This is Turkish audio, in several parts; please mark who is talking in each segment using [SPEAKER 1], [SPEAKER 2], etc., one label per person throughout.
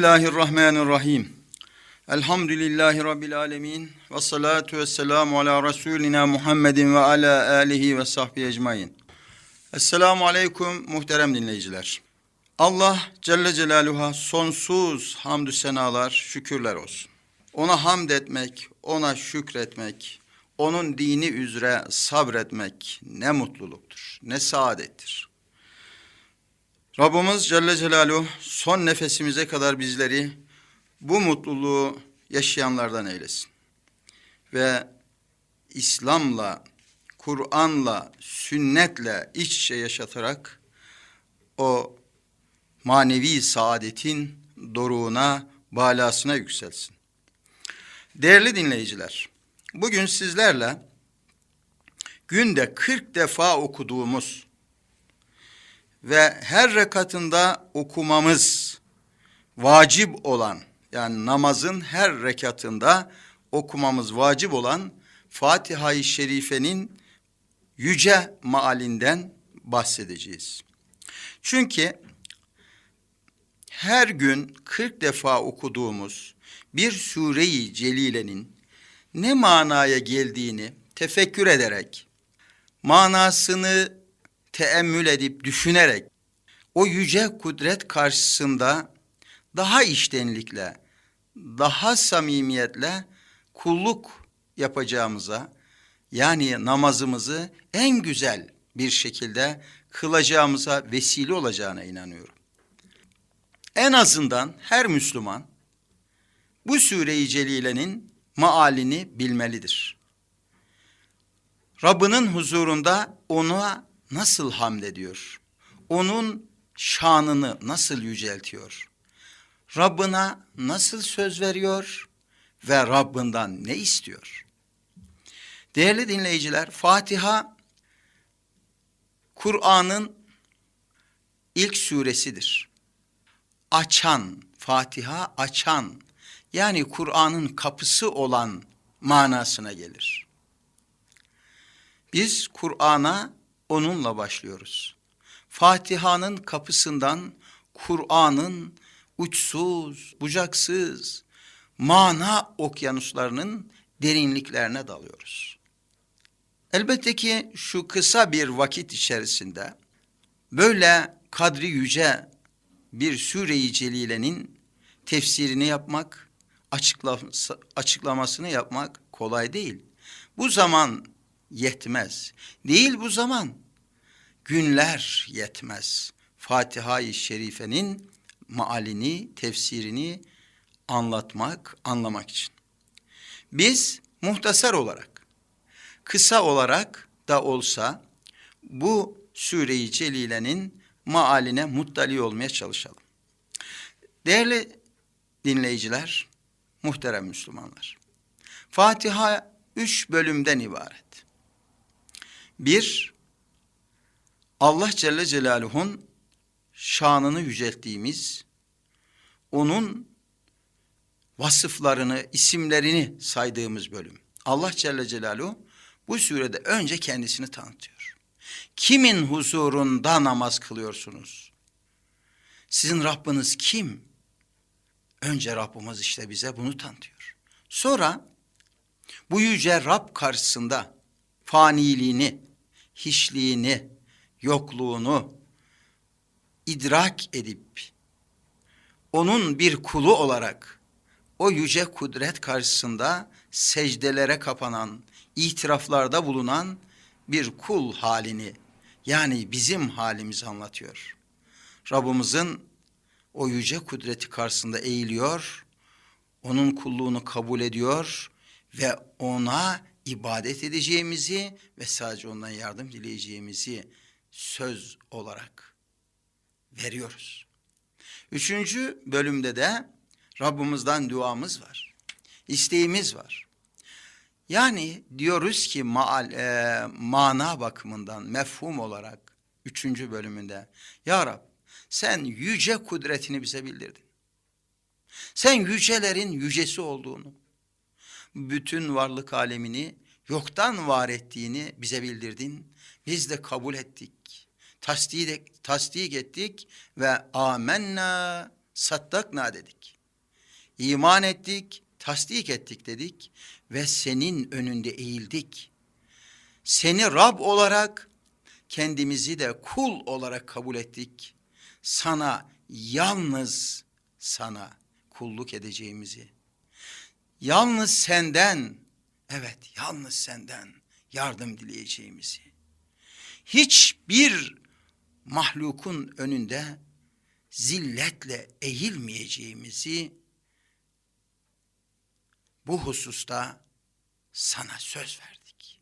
[SPEAKER 1] Bismillahirrahmanirrahim. Elhamdülillahi Rabbil alemin. Ve salatu ve selamu ala Resulina Muhammedin ve ala alihi ve sahbihi ecmain. Esselamu aleyküm muhterem dinleyiciler. Allah Celle Celaluhu'ya sonsuz hamdü senalar, şükürler olsun. Ona hamd etmek, ona şükretmek, onun dini üzere sabretmek ne mutluluktur, ne saadettir. Rabbimiz Celle Celaluhu son nefesimize kadar bizleri bu mutluluğu yaşayanlardan eylesin. Ve İslam'la, Kur'an'la, sünnetle iç içe yaşatarak o manevi saadetin doruğuna, balasına yükselsin. Değerli dinleyiciler, bugün sizlerle günde 40 defa okuduğumuz ve her rekatında okumamız vacip olan yani namazın her rekatında okumamız vacip olan Fatiha-i Şerife'nin yüce maalinden bahsedeceğiz. Çünkü her gün 40 defa okuduğumuz bir sure-i celilenin ne manaya geldiğini tefekkür ederek, manasını teemmül edip düşünerek o yüce kudret karşısında daha iştenlikle, daha samimiyetle kulluk yapacağımıza yani namazımızı en güzel bir şekilde kılacağımıza vesile olacağına inanıyorum. En azından her Müslüman bu sure-i celilenin maalini bilmelidir. Rabbinin huzurunda ona nasıl hamd ediyor? Onun şanını nasıl yüceltiyor? Rabbına nasıl söz veriyor ve Rabbinden ne istiyor? Değerli dinleyiciler, Fatiha Kur'an'ın ilk suresidir. Açan, Fatiha açan yani Kur'an'ın kapısı olan manasına gelir. Biz Kur'an'a onunla başlıyoruz. Fatiha'nın kapısından Kur'an'ın uçsuz, bucaksız, mana okyanuslarının derinliklerine dalıyoruz. Elbette ki şu kısa bir vakit içerisinde böyle kadri yüce bir sure-i celilenin tefsirini yapmak, açıklamasını yapmak kolay değil. Bu zaman yetmez. Değil bu zaman. Günler yetmez. Fatiha-i Şerife'nin maalini, tefsirini anlatmak, anlamak için. Biz muhtasar olarak, kısa olarak da olsa bu Sure-i Celile'nin maaline muttali olmaya çalışalım. Değerli dinleyiciler, muhterem Müslümanlar. Fatiha üç bölümden ibaret. Bir, Allah Celle Celaluhu'nun şanını yücelttiğimiz, onun vasıflarını, isimlerini saydığımız bölüm. Allah Celle Celaluhu bu surede önce kendisini tanıtıyor. Kimin huzurunda namaz kılıyorsunuz? Sizin Rabbiniz kim? Önce Rabbimiz işte bize bunu tanıtıyor. Sonra bu yüce Rab karşısında faniliğini, hiçliğini, yokluğunu idrak edip onun bir kulu olarak o yüce kudret karşısında secdelere kapanan, itiraflarda bulunan bir kul halini yani bizim halimizi anlatıyor. Rabbimizin o yüce kudreti karşısında eğiliyor, onun kulluğunu kabul ediyor ve ona ibadet edeceğimizi ve sadece ondan yardım dileyeceğimizi söz olarak veriyoruz. Üçüncü bölümde de Rabbimizden duamız var. İsteğimiz var. Yani diyoruz ki maal, e, mana bakımından mefhum olarak üçüncü bölümünde Ya Rab sen yüce kudretini bize bildirdin. Sen yücelerin yücesi olduğunu, bütün varlık alemini yoktan var ettiğini bize bildirdin. Biz de kabul ettik. Tasdik, tasdik ettik ve amenna Sattakna dedik. İman ettik, tasdik ettik dedik ve senin önünde eğildik. Seni Rab olarak kendimizi de kul olarak kabul ettik. Sana yalnız sana kulluk edeceğimizi. Yalnız senden, evet yalnız senden yardım dileyeceğimizi. Hiçbir mahlukun önünde zilletle eğilmeyeceğimizi bu hususta sana söz verdik.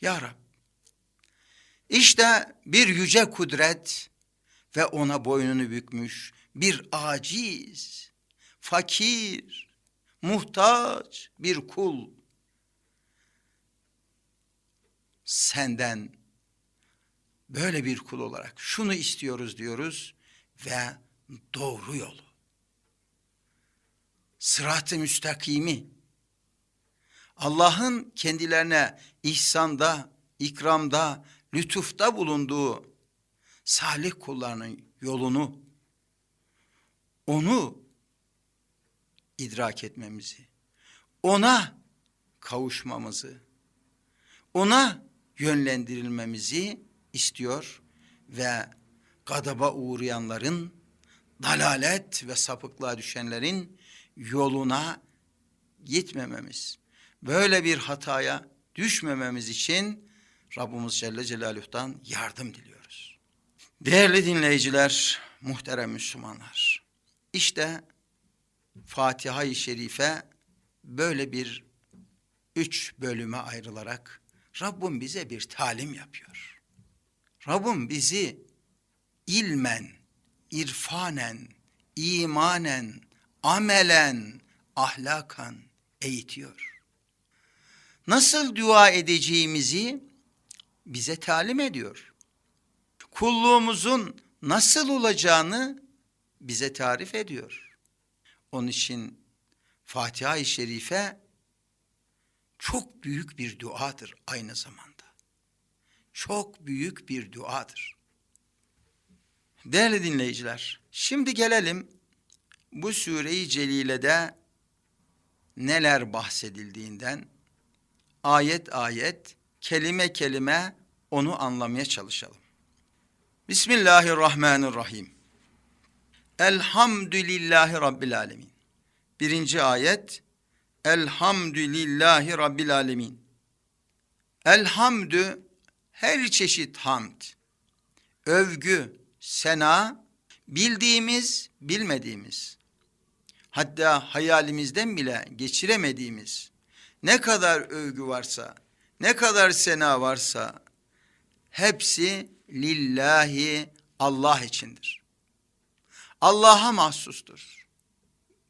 [SPEAKER 1] Ya Rab, işte bir yüce kudret ve ona boynunu bükmüş bir aciz, fakir, muhtaç bir kul senden böyle bir kul olarak şunu istiyoruz diyoruz ve doğru yolu, sırat-ı müstakimi, Allah'ın kendilerine ihsanda, ikramda, lütufta bulunduğu salih kullarının yolunu, onu idrak etmemizi, ona kavuşmamızı, ona yönlendirilmemizi istiyor ve gadaba uğrayanların, dalalet ve sapıklığa düşenlerin yoluna gitmememiz, böyle bir hataya düşmememiz için Rabbimiz Celle Celaluhu'dan yardım diliyoruz. Değerli dinleyiciler, muhterem Müslümanlar, işte Fatiha-i Şerife böyle bir üç bölüme ayrılarak Rabbim bize bir talim yapıyor. Rabbim bizi ilmen, irfanen, imanen, amelen, ahlakan eğitiyor. Nasıl dua edeceğimizi bize talim ediyor. Kulluğumuzun nasıl olacağını bize tarif ediyor. Onun için Fatiha-i Şerife çok büyük bir duadır aynı zamanda. Çok büyük bir duadır. Değerli dinleyiciler, şimdi gelelim bu sure-i celilede neler bahsedildiğinden ayet ayet, kelime kelime onu anlamaya çalışalım. Bismillahirrahmanirrahim. Elhamdülillahi Rabbil Alemin. Birinci ayet, Elhamdülillahi Rabbil Alemin. Elhamdü, her çeşit hamd, övgü, sena, bildiğimiz, bilmediğimiz, hatta hayalimizden bile geçiremediğimiz ne kadar övgü varsa, ne kadar sena varsa hepsi lillahi Allah içindir. Allah'a mahsustur.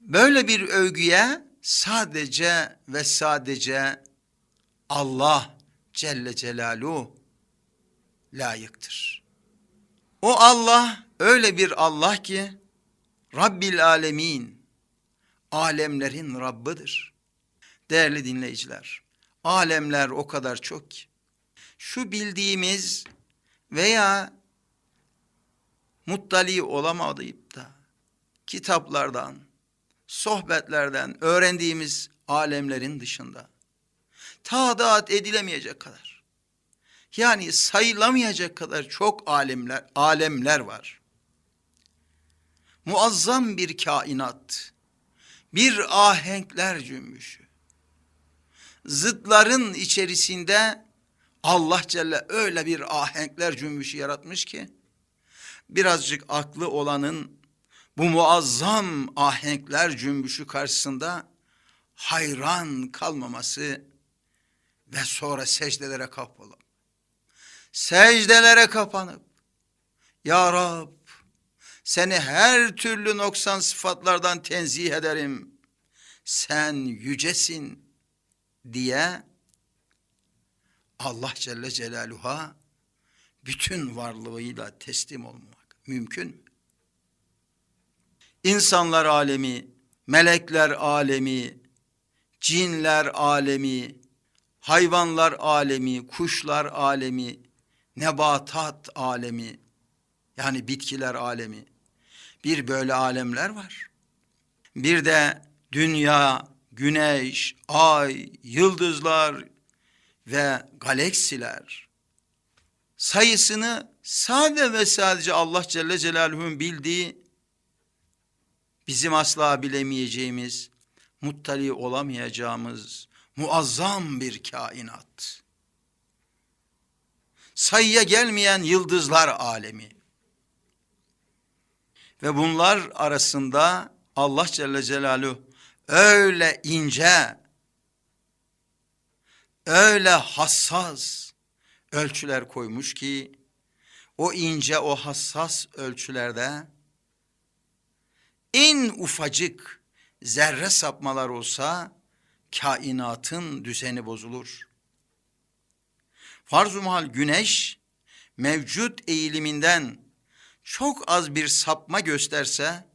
[SPEAKER 1] Böyle bir övgüye sadece ve sadece Allah Celle Celaluhu layıktır. O Allah öyle bir Allah ki Rabbil Alemin, alemlerin Rabbidir. Değerli dinleyiciler, alemler o kadar çok ki, şu bildiğimiz veya muttali olamayıp da kitaplardan, sohbetlerden öğrendiğimiz alemlerin dışında tadat edilemeyecek kadar yani sayılamayacak kadar çok alemler alemler var. Muazzam bir kainat, bir ahenkler cümbüşü. Zıtların içerisinde Allah Celle öyle bir ahenkler cümbüşü yaratmış ki birazcık aklı olanın bu muazzam ahenkler cümbüşü karşısında hayran kalmaması ve sonra secdelere secdelere kapanıp Ya Rab seni her türlü noksan sıfatlardan tenzih ederim. Sen yücesin diye Allah Celle Celaluhu'ya bütün varlığıyla teslim olmak mümkün mü? İnsanlar alemi, melekler alemi, cinler alemi, hayvanlar alemi, kuşlar alemi, nebatat alemi, yani bitkiler alemi, Bir böyle alemler var. Bir de dünya, güneş, ay, yıldızlar ve galaksiler sayısını sade ve sadece Allah Celle Celaluhu'nun bildiği bizim asla bilemeyeceğimiz, muttali olamayacağımız muazzam bir kainat. Sayıya gelmeyen yıldızlar alemi. Ve bunlar arasında Allah Celle Celaluhu öyle ince, öyle hassas ölçüler koymuş ki o ince, o hassas ölçülerde en ufacık zerre sapmalar olsa kainatın düzeni bozulur. Farz-ı mahal güneş mevcut eğiliminden çok az bir sapma gösterse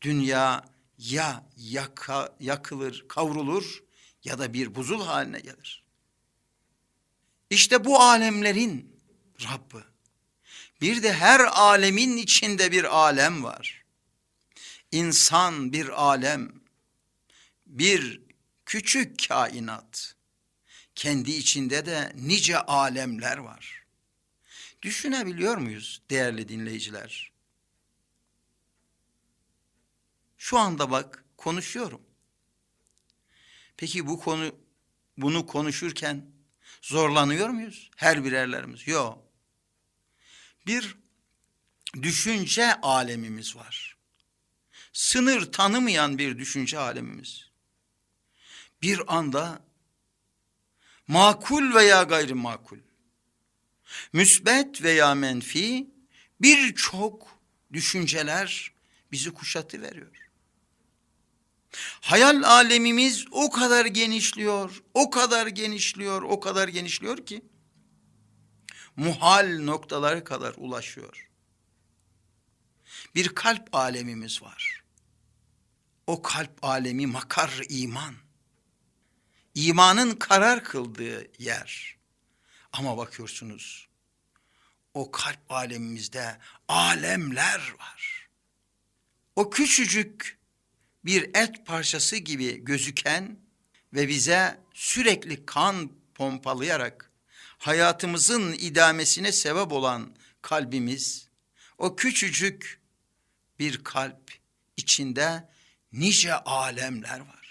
[SPEAKER 1] dünya ya yaka, yakılır, kavrulur ya da bir buzul haline gelir. İşte bu alemlerin Rabbi. Bir de her alemin içinde bir alem var. İnsan bir alem, bir küçük kainat. Kendi içinde de nice alemler var. Düşünebiliyor muyuz değerli dinleyiciler? Şu anda bak konuşuyorum. Peki bu konu bunu konuşurken zorlanıyor muyuz? Her birerlerimiz. Yok. Bir düşünce alemimiz var. Sınır tanımayan bir düşünce alemimiz. Bir anda makul veya gayrimakul, müsbet veya menfi birçok düşünceler bizi kuşatı veriyor. Hayal alemimiz o kadar genişliyor, o kadar genişliyor, o kadar genişliyor ki muhal noktalara kadar ulaşıyor. Bir kalp alemimiz var. O kalp alemi makar iman. İmanın karar kıldığı yer. Ama bakıyorsunuz o kalp alemimizde alemler var. O küçücük bir et parçası gibi gözüken ve bize sürekli kan pompalayarak hayatımızın idamesine sebep olan kalbimiz, o küçücük bir kalp içinde nice alemler var.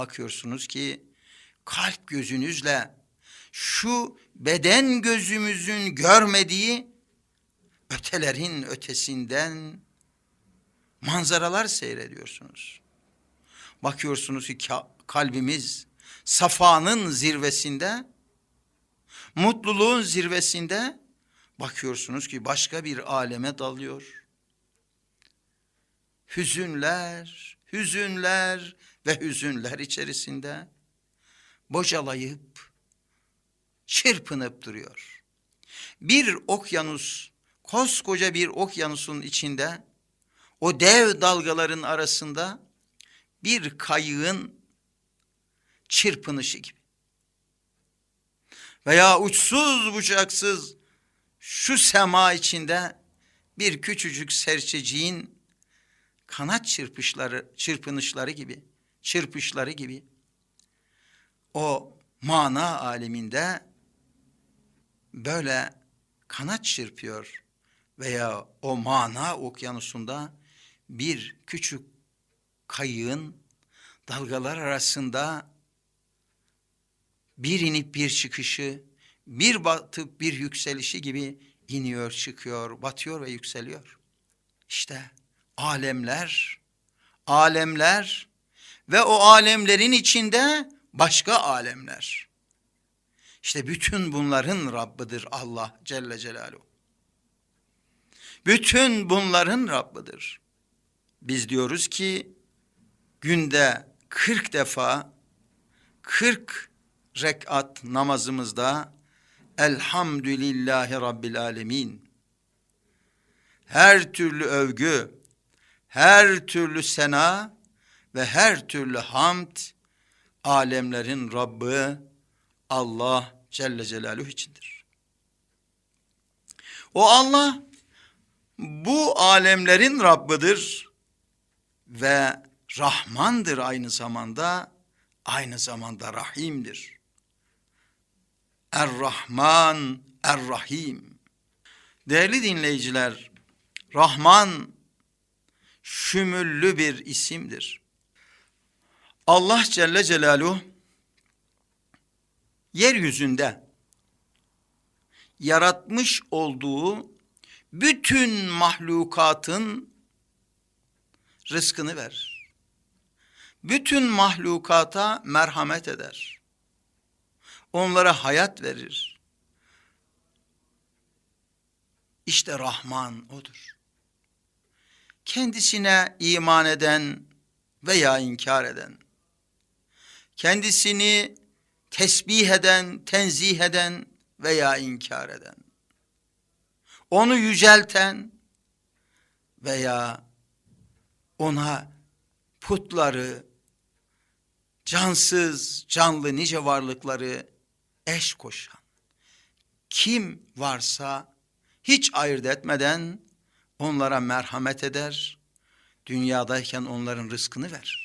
[SPEAKER 1] Bakıyorsunuz ki kalp gözünüzle şu beden gözümüzün görmediği ötelerin ötesinden manzaralar seyrediyorsunuz. Bakıyorsunuz ki kalbimiz safanın zirvesinde, mutluluğun zirvesinde bakıyorsunuz ki başka bir aleme dalıyor. Hüzünler, hüzünler ve hüzünler içerisinde bocalayıp çırpınıp duruyor. Bir okyanus, koskoca bir okyanusun içinde o dev dalgaların arasında bir kayığın çırpınışı gibi. Veya uçsuz bucaksız şu sema içinde bir küçücük serçeciğin kanat çırpışları, çırpınışları gibi, çırpışları gibi o mana aleminde böyle kanat çırpıyor veya o mana okyanusunda bir küçük kayığın dalgalar arasında bir inip bir çıkışı, bir batıp bir yükselişi gibi iniyor, çıkıyor, batıyor ve yükseliyor. İşte alemler, alemler ve o alemlerin içinde başka alemler. İşte bütün bunların Rabbidir Allah Celle Celaluhu. Bütün bunların Rabbidir. Biz diyoruz ki günde 40 defa 40 rekat namazımızda Elhamdülillahi Rabbil Alemin. Her türlü övgü, her türlü sena ve her türlü hamd alemlerin Rabbi Allah Celle Celaluhu içindir. O Allah bu alemlerin Rabbidir ve Rahmandır aynı zamanda, aynı zamanda Rahim'dir. Er-Rahman, Er-Rahim. Değerli dinleyiciler, Rahman şümüllü bir isimdir. Allah Celle Celaluhu yeryüzünde yaratmış olduğu bütün mahlukatın rızkını verir. Bütün mahlukata merhamet eder. Onlara hayat verir. İşte Rahman odur. Kendisine iman eden veya inkar eden, kendisini tesbih eden, tenzih eden veya inkar eden, onu yücelten veya ona putları, cansız, canlı nice varlıkları eş koşan, kim varsa hiç ayırt etmeden onlara merhamet eder, dünyadayken onların rızkını verir.